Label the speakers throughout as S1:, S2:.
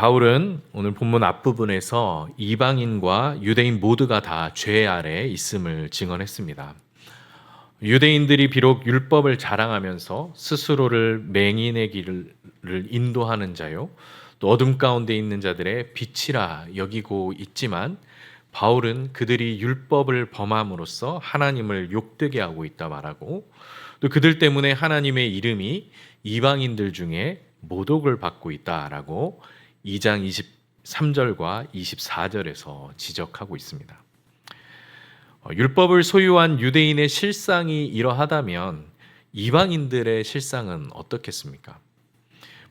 S1: 바울은 오늘 본문 앞부분에서 이방인과 유대인 모두가 다 죄 아래 있음을 증언했습니다. 유대인들이 비록 율법을 자랑하면서 스스로를 맹인의 길을 인도하는 자요, 또 어둠 가운데 있는 자들의 빛이라 여기고 있지만 바울은 그들이 율법을 범함으로써 하나님을 욕되게 하고 있다 말하고 또 그들 때문에 하나님의 이름이 이방인들 중에 모독을 받고 있다라고 2장 23절과 24절에서 지적하고 있습니다. 어, 율법을 소유한 유대인의 실상이 이러하다면 이방인들의 실상은 어떻겠습니까?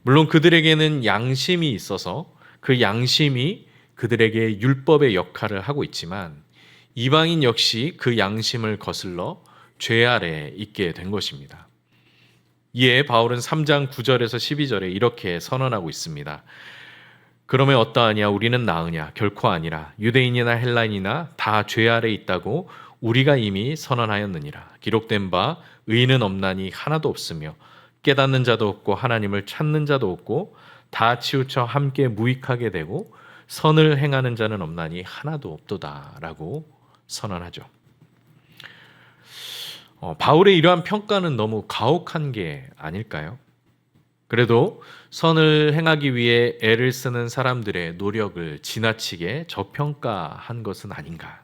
S1: 물론 그들에게는 양심이 있어서 그 양심이 그들에게 율법의 역할을 하고 있지만 이방인 역시 그 양심을 거슬러 죄 아래 있게 된 것입니다. 이에 바울은 3장 9절에서 12절에 이렇게 선언하고 있습니다. 그러면 어떠하냐 우리는 나으냐 결코 아니라 유대인이나 헬라인이나 다 죄 아래 있다고 우리가 이미 선언하였느니라 기록된 바 의인은 없나니 하나도 없으며 깨닫는 자도 없고 하나님을 찾는 자도 없고 다 치우쳐 함께 무익하게 되고 선을 행하는 자는 없나니 하나도 없도다라고 선언하죠. 어, 바울의 이러한 평가는 너무 가혹한 게 아닐까요? 그래도 선을 행하기 위해 애를 쓰는 사람들의 노력을 지나치게 저평가한 것은 아닌가.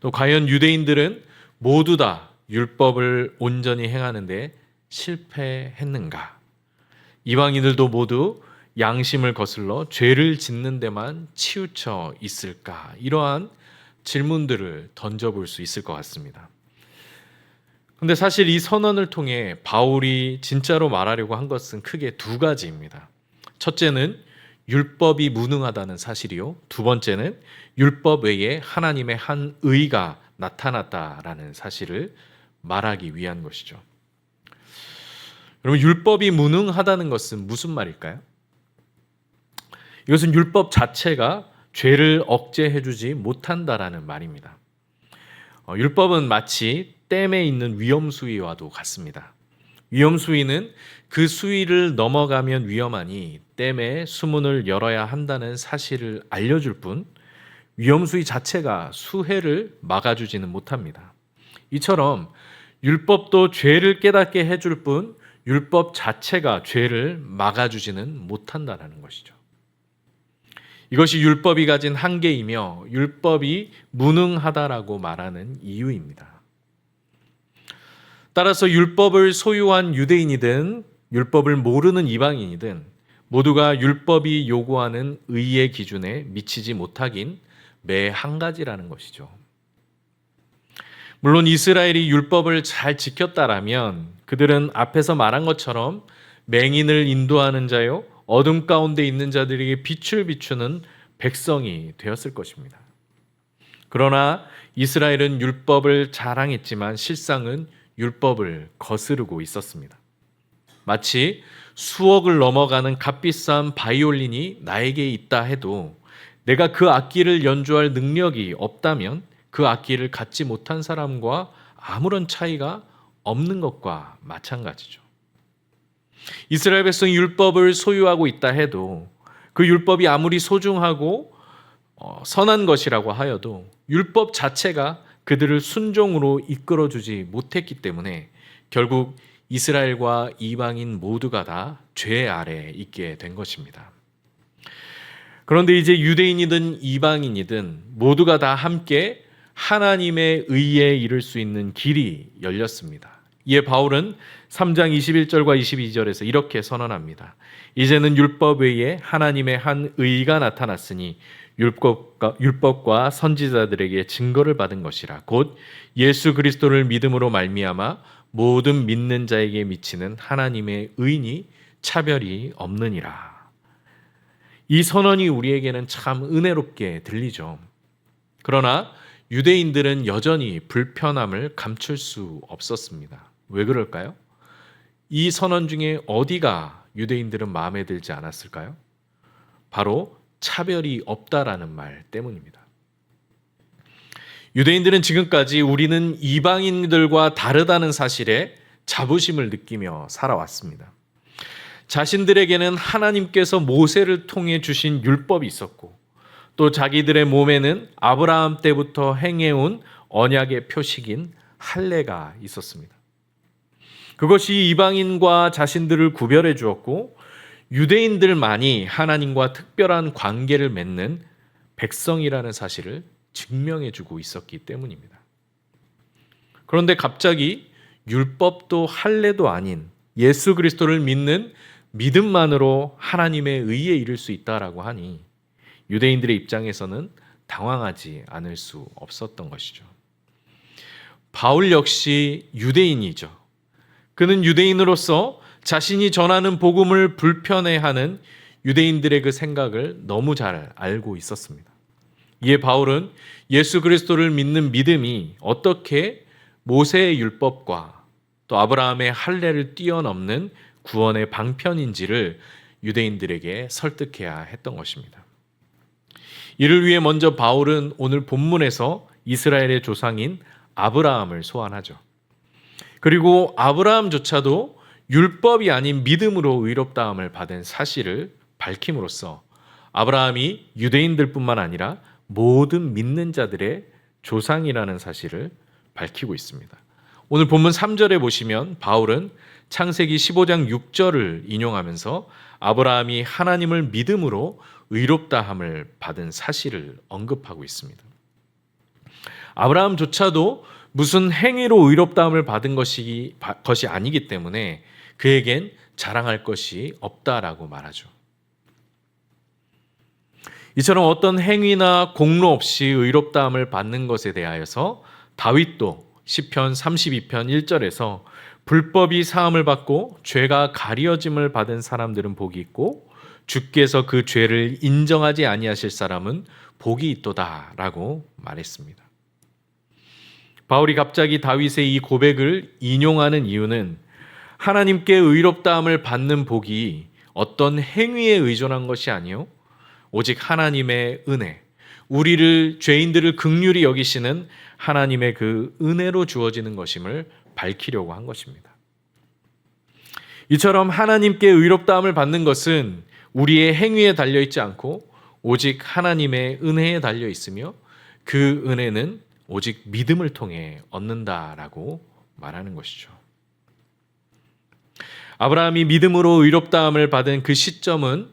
S1: 또 과연 유대인들은 모두 다 율법을 온전히 행하는데 실패했는가? 이방인들도 모두 양심을 거슬러 죄를 짓는 데만 치우쳐 있을까? 이러한 질문들을 던져볼 수 있을 것 같습니다. 근데 사실 이 선언을 통해 바울이 진짜로 말하려고 한 것은 크게 두 가지입니다. 첫째는 율법이 무능하다는 사실이요. 두 번째는 율법 외에 하나님의 한 의가 나타났다라는 사실을 말하기 위한 것이죠. 여러분, 율법이 무능하다는 것은 무슨 말일까요? 이것은 율법 자체가 죄를 억제해주지 못한다라는 말입니다. 어, 율법은 마치 댐에 있는 위험 수위와도 같습니다. 위험 수위는 그 수위를 넘어가면 위험하니 댐에 수문을 열어야 한다는 사실을 알려줄 뿐 위험 수위 자체가 수해를 막아주지는 못합니다. 이처럼 율법도 죄를 깨닫게 해줄 뿐 율법 자체가 죄를 막아주지는 못한다는 것이죠. 이것이 율법이 가진 한계이며 율법이 무능하다라고 말하는 이유입니다. 따라서 율법을 소유한 유대인이든 율법을 모르는 이방인이든 모두가 율법이 요구하는 의의 기준에 미치지 못하긴 매 한 가지라는 것이죠. 물론 이스라엘이 율법을 잘 지켰다라면 그들은 앞에서 말한 것처럼 맹인을 인도하는 자요, 어둠 가운데 있는 자들에게 빛을 비추는 백성이 되었을 것입니다. 그러나 이스라엘은 율법을 자랑했지만 실상은 율법을 거스르고 있었습니다. 마치 수억을 넘어가는 값비싼 바이올린이 나에게 있다 해도 내가 그 악기를 연주할 능력이 없다면 그 악기를 갖지 못한 사람과 아무런 차이가 없는 것과 마찬가지죠. 이스라엘 백성이 율법을 소유하고 있다 해도 그 율법이 아무리 소중하고 어, 선한 것이라고 하여도 율법 자체가 그들을 순종으로 이끌어 주지 못했기 때문에 결국 이스라엘과 이방인 모두가 다 죄 아래 있게 된 것입니다. 그런데 이제 유대인이든 이방인이든 모두가 다 함께 하나님의 의에 이를 수 있는 길이 열렸습니다. 이에 바울은 3장 21절과 22절에서 이렇게 선언합니다. 이제는 율법 외에 하나님의 한 의가 나타났으니 율법과, 율법과 선지자들에게 증거를 받은 것이라 곧 예수 그리스도를 믿음으로 말미암아 모든 믿는 자에게 미치는 하나님의 의니 차별이 없느니라. 이 선언이 우리에게는 참 은혜롭게 들리죠. 그러나 유대인들은 여전히 불편함을 감출 수 없었습니다. 왜 그럴까요? 이 선언 중에 어디가 유대인들은 마음에 들지 않았을까요? 바로 차별이 없다라는 말 때문입니다. 유대인들은 지금까지 우리는 이방인들과 다르다는 사실에 자부심을 느끼며 살아왔습니다. 자신들에게는 하나님께서 모세를 통해 주신 율법이 있었고 또 자기들의 몸에는 아브라함 때부터 행해온 언약의 표식인 할례가 있었습니다. 그것이 이방인과 자신들을 구별해 주었고 유대인들만이 하나님과 특별한 관계를 맺는 백성이라는 사실을 증명해 주고 있었기 때문입니다. 그런데 갑자기 율법도 할례도 아닌 예수 그리스도를 믿는 믿음만으로 하나님의 의에 이를 수 있다라고 하니 유대인들의 입장에서는 당황하지 않을 수 없었던 것이죠. 바울 역시 유대인이죠. 그는 유대인으로서 자신이 전하는 복음을 불편해하는 유대인들의 그 생각을 너무 잘 알고 있었습니다. 이에 바울은 예수 그리스도를 믿는 믿음이 어떻게 모세의 율법과 또 아브라함의 할례를 뛰어넘는 구원의 방편인지를 유대인들에게 설득해야 했던 것입니다. 이를 위해 먼저 바울은 오늘 본문에서 이스라엘의 조상인 아브라함을 소환하죠. 그리고 아브라함조차도 율법이 아닌 믿음으로 의롭다함을 받은 사실을 밝힘으로써 아브라함이 유대인들뿐만 아니라 모든 믿는 자들의 조상이라는 사실을 밝히고 있습니다. 오늘 본문 3절에 보시면 바울은 창세기 15장 6절을 인용하면서 아브라함이 하나님을 믿음으로 의롭다함을 받은 사실을 언급하고 있습니다. 아브라함조차도 무슨 행위로 의롭다함을 받은 것이, 것이 아니기 때문에 그에겐 자랑할 것이 없다라고 말하죠. 이처럼 어떤 행위나 공로 없이 의롭다함을 받는 것에 대하여서 다윗도 시편 32편 1절에서 불법이 사함을 받고 죄가 가려짐을 받은 사람들은 복이 있고 주께서 그 죄를 인정하지 아니하실 사람은 복이 있도다라고 말했습니다. 바울이 갑자기 다윗의 이 고백을 인용하는 이유는 하나님께 의롭다함을 받는 복이 어떤 행위에 의존한 것이 아니요 오직 하나님의 은혜, 우리를 죄인들을 극률히 여기시는 하나님의 그 은혜로 주어지는 것임을 밝히려고 한 것입니다. 이처럼 하나님께 의롭다함을 받는 것은 우리의 행위에 달려 있지 않고 오직 하나님의 은혜에 달려 있으며 그 은혜는 오직 믿음을 통해 얻는다라고 말하는 것이죠. 아브라함이 믿음으로 의롭다함을 받은 그 시점은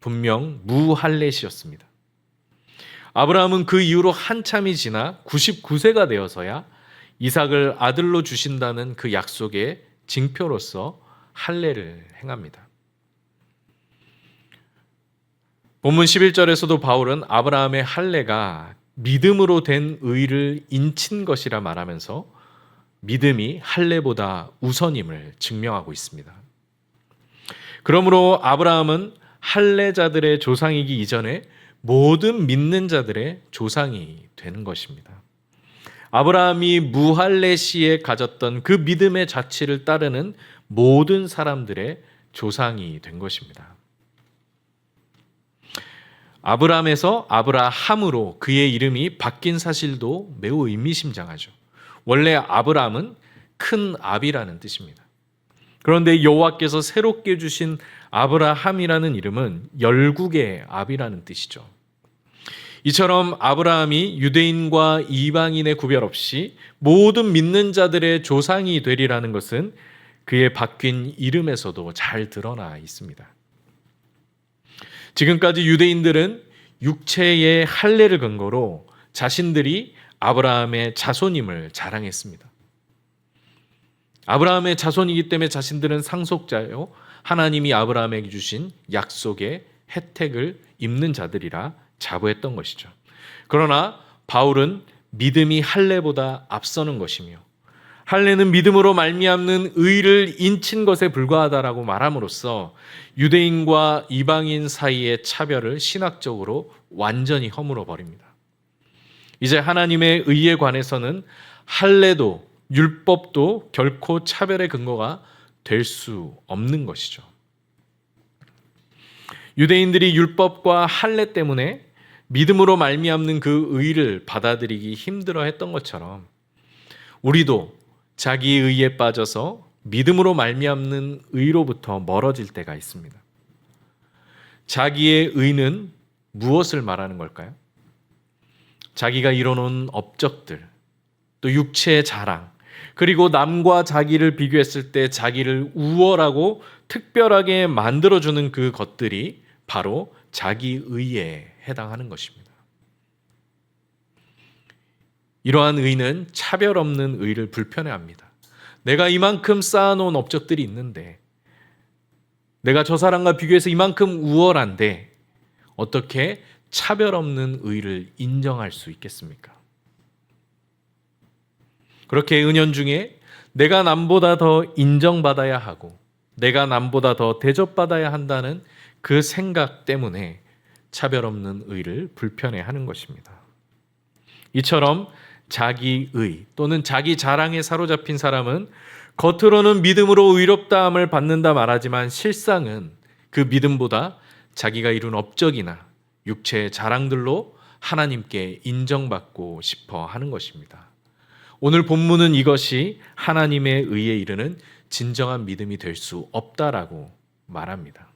S1: 분명 무할례시였습니다. 아브라함은 그 이후로 한참이 지나 99세가 되어서야 이삭을 아들로 주신다는 그 약속의 징표로서 할례를 행합니다. 본문 11절에서도 바울은 아브라함의 할례가 믿음으로 된 의를 인친 것이라 말하면서 믿음이 할례보다 우선임을 증명하고 있습니다. 그러므로 아브라함은 할례자들의 조상이기 이전에 모든 믿는 자들의 조상이 되는 것입니다. 아브라함이 무할레 시에 가졌던 그 믿음의 자취를 따르는 모든 사람들의 조상이 된 것입니다. 아브라함에서 아브라함으로 그의 이름이 바뀐 사실도 매우 의미심장하죠. 원래 아브라함은 큰 압이라는 뜻입니다. 그런데 여호와께서 새롭게 주신 아브라함이라는 이름은 열국의 압이라는 뜻이죠. 이처럼 아브라함이 유대인과 이방인의 구별 없이 모든 믿는 자들의 조상이 되리라는 것은 그의 바뀐 이름에서도 잘 드러나 있습니다. 지금까지 유대인들은 육체의 할례를 근거로 자신들이 아브라함의 자손임을 자랑했습니다. 아브라함의 자손이기 때문에 자신들은 상속자요. 하나님이 아브라함에게 주신 약속의 혜택을 입는 자들이라 자부했던 것이죠. 그러나 바울은 믿음이 할례보다 앞서는 것이며 할례는 믿음으로 말미암는 의를 인친 것에 불과하다라고 말함으로써 유대인과 이방인 사이의 차별을 신학적으로 완전히 허물어 버립니다. 이제 하나님의 의에 관해서는 할례도 율법도 결코 차별의 근거가 될 수 없는 것이죠. 유대인들이 율법과 할례 때문에 믿음으로 말미암는 그 의를 받아들이기 힘들어 했던 것처럼 우리도 자기 의에 빠져서 믿음으로 말미암는 의로부터 멀어질 때가 있습니다. 자기의 의는 무엇을 말하는 걸까요? 자기가 이뤄놓은 업적들, 또 육체의 자랑, 그리고 남과 자기를 비교했을 때 자기를 우월하고 특별하게 만들어주는 그 것들이 바로 자기 의에 해당하는 것입니다. 이러한 의는 차별 없는 의를 불편해합니다. 내가 이만큼 쌓아놓은 업적들이 있는데, 내가 저 사람과 비교해서 이만큼 우월한데, 어떻게 차별 없는 의를 인정할 수 있겠습니까? 그렇게 은연 중에 내가 남보다 더 인정받아야 하고 내가 남보다 더 대접받아야 한다는 그 생각 때문에 차별 없는 의를 불편해 하는 것입니다. 이처럼 자기 의 또는 자기 자랑에 사로잡힌 사람은 겉으로는 믿음으로 의롭다함을 받는다 말하지만 실상은 그 믿음보다 자기가 이룬 업적이나 육체의 자랑들로 하나님께 인정받고 싶어 하는 것입니다. 오늘 본문은 이것이 하나님의 의에 이르는 진정한 믿음이 될 수 없다라고 말합니다.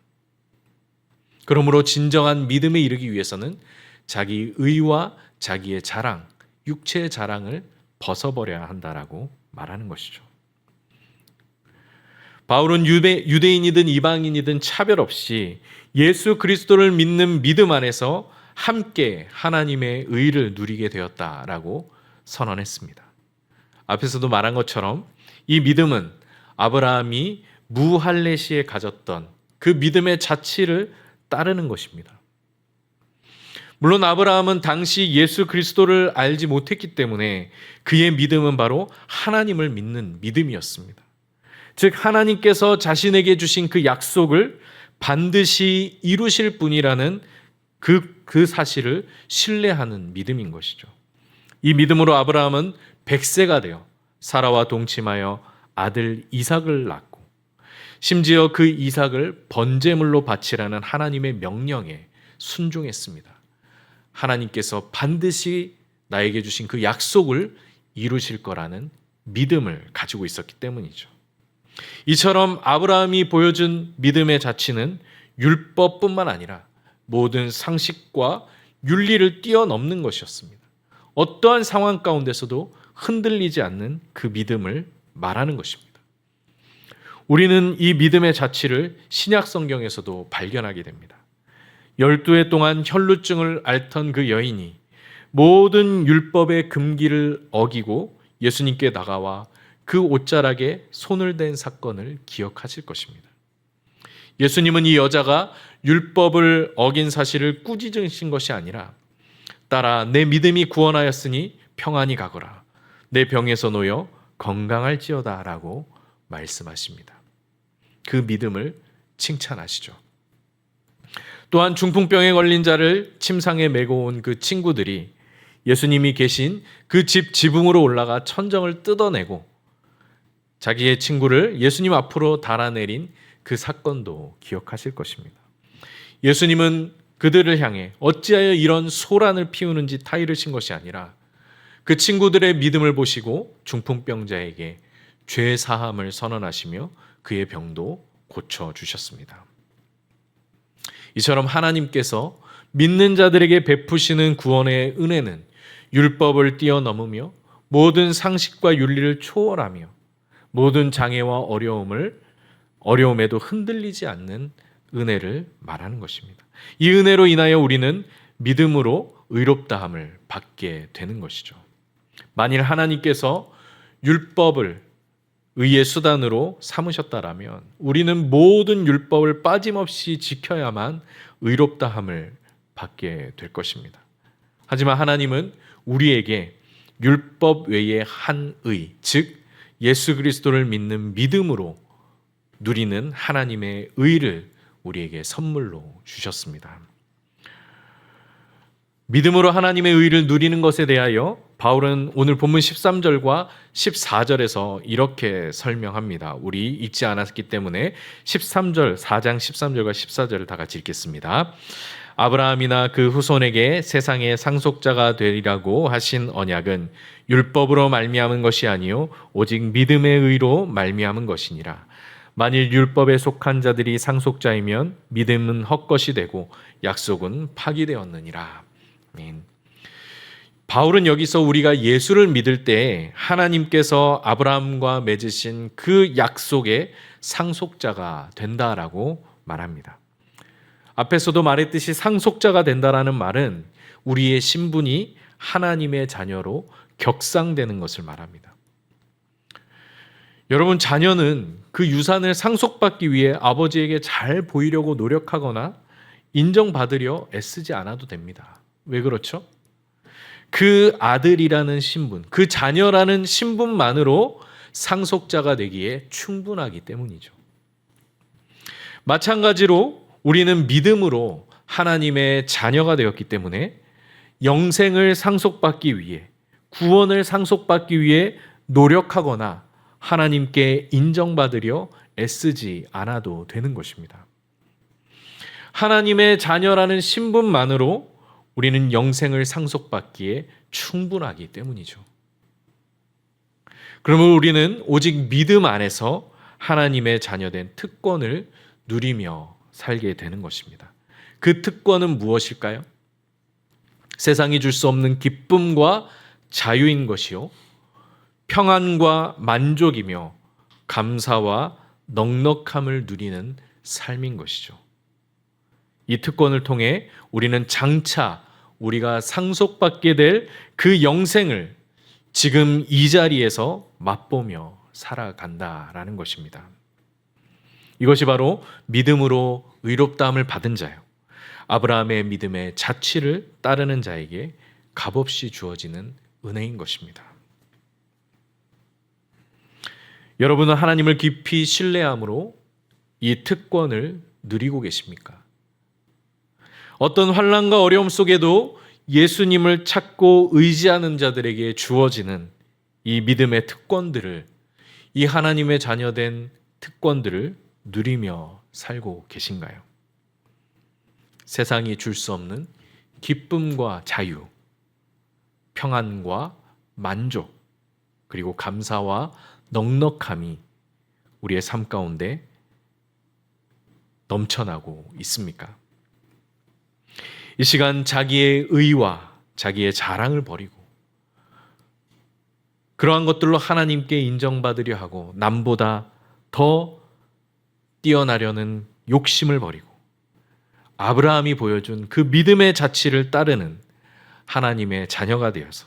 S1: 그러므로 진정한 믿음에 이르기 위해서는 자기 의와 자기의 자랑, 육체의 자랑을 벗어버려야 한다라고 말하는 것이죠. 바울은 유대, 유대인이든 이방인이든 차별 없이 예수 그리스도를 믿는 믿음 안에서 함께 하나님의 의를 누리게 되었다라고 선언했습니다. 앞에서도 말한 것처럼 이 믿음은 아브라함이 무할레시에 가졌던 그 믿음의 자치를 따르는 것입니다. 물론 아브라함은 당시 예수 그리스도를 알지 못했기 때문에 그의 믿음은 바로 하나님을 믿는 믿음이었습니다. 즉, 하나님께서 자신에게 주신 그 약속을 반드시 이루실 분이라는 그, 그 사실을 신뢰하는 믿음인 것이죠. 이 믿음으로 아브라함은 100세가 되어 사라와 동침하여 아들 이삭을 낳고 심지어 그 이삭을 번제물로 바치라는 하나님의 명령에 순종했습니다. 하나님께서 반드시 나에게 주신 그 약속을 이루실 거라는 믿음을 가지고 있었기 때문이죠. 이처럼 아브라함이 보여준 믿음의 자치는 율법뿐만 아니라 모든 상식과 윤리를 뛰어넘는 것이었습니다. 어떠한 상황 가운데서도 흔들리지 않는 그 믿음을 말하는 것입니다. 우리는 이 믿음의 자취를 신약 성경에서도 발견하게 됩니다. 열두 해 동안 혈루증을 앓던 그 여인이 모든 율법의 금기를 어기고 예수님께 나가와 그 옷자락에 손을 댄 사건을 기억하실 것입니다. 예수님은 이 여자가 율법을 어긴 사실을 꾸짖으신 것이 아니라 따라 내 믿음이 구원하였으니 평안히 가거라. 내 병에서 놓여 건강할지어다라고 말씀하십니다. 그 믿음을 칭찬하시죠. 또한 중풍병에 걸린 자를 침상에 메고 온 그 친구들이 예수님이 계신 그 집 지붕으로 올라가 천정을 뜯어내고 자기의 친구를 예수님 앞으로 달아내린 그 사건도 기억하실 것입니다. 예수님은 그들을 향해 어찌하여 이런 소란을 피우는지 타이르신 것이 아니라 그 친구들의 믿음을 보시고 중풍병자에게 죄 사함을 선언하시며 그의 병도 고쳐 주셨습니다. 이처럼 하나님께서 믿는 자들에게 베푸시는 구원의 은혜는 율법을 뛰어넘으며 모든 상식과 윤리를 초월하며 모든 장애와 어려움을 어려움에도 흔들리지 않는 은혜를 말하는 것입니다. 이 은혜로 인하여 우리는 믿음으로 의롭다함을 받게 되는 것이죠. 만일 하나님께서 율법을 의의 수단으로 삼으셨다라면 우리는 모든 율법을 빠짐없이 지켜야만 의롭다함을 받게 될 것입니다. 하지만 하나님은 우리에게 율법 외의 한 의, 즉 예수 그리스도를 믿는 믿음으로 누리는 하나님의 의를 우리에게 선물로 주셨습니다. 믿음으로 하나님의 의를 누리는 것에 대하여 바울은 오늘 본문 13절과 14절에서 이렇게 설명합니다. 우리 읽지 않았기 때문에 13절, 4장 13절과 14절을 다 같이 읽겠습니다. 아브라함이나 그 후손에게 세상의 상속자가 되리라고 하신 언약은 율법으로 말미암은 것이 아니요 오직 믿음의 의로 말미암은 것이니라. 만일 율법에 속한 자들이 상속자이면 믿음은 헛것이 되고 약속은 파기되었느니라. 바울은 여기서 우리가 예수를 믿을 때 하나님께서 아브라함과 맺으신 그 약속의 상속자가 된다라고 말합니다. 앞에서도 말했듯이 상속자가 된다라는 말은 우리의 신분이 하나님의 자녀로 격상되는 것을 말합니다. 여러분 자녀는 그 유산을 상속받기 위해 아버지에게 잘 보이려고 노력하거나 인정받으려 애쓰지 않아도 됩니다. 왜 그렇죠? 그 아들이라는 신분, 그 자녀라는 신분만으로 상속자가 되기에 충분하기 때문이죠. 마찬가지로 우리는 믿음으로 하나님의 자녀가 되었기 때문에 영생을 상속받기 위해 구원을 상속받기 위해 노력하거나 하나님께 인정받으려 애쓰지 않아도 되는 것입니다. 하나님의 자녀라는 신분만으로 우리는 영생을 상속받기에 충분하기 때문이죠. 그러면 우리는 오직 믿음 안에서 하나님의 자녀된 특권을 누리며 살게 되는 것입니다. 그 특권은 무엇일까요? 세상이 줄 수 없는 기쁨과 자유인 것이요. 평안과 만족이며 감사와 넉넉함을 누리는 삶인 것이죠. 이 특권을 통해 우리는 장차 우리가 상속받게 될 그 영생을 지금 이 자리에서 맛보며 살아간다라는 것입니다. 이것이 바로 믿음으로 의롭다함을 받은 자요. 아브라함의 믿음의 자취를 따르는 자에게 값없이 주어지는 은혜인 것입니다. 여러분은 하나님을 깊이 신뢰함으로 이 특권을 누리고 계십니까? 어떤 환란과 어려움 속에도 예수님을 찾고 의지하는 자들에게 주어지는 이 믿음의 특권들을 이 하나님의 자녀된 특권들을 누리며 살고 계신가요? 세상이 줄 수 없는 기쁨과 자유, 평안과 만족, 그리고 감사와 넉넉함이 우리의 삶 가운데 넘쳐나고 있습니까? 이 시간 자기의 의와 자기의 자랑을 버리고 그러한 것들로 하나님께 인정받으려 하고 남보다 더 뛰어나려는 욕심을 버리고 아브라함이 보여준 그 믿음의 자취를 따르는 하나님의 자녀가 되어서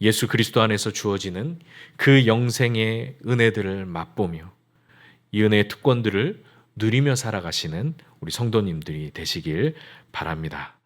S1: 예수 그리스도 안에서 주어지는 그 영생의 은혜들을 맛보며 이 은혜의 특권들을 누리며 살아가시는 우리 성도님들이 되시길 바랍니다.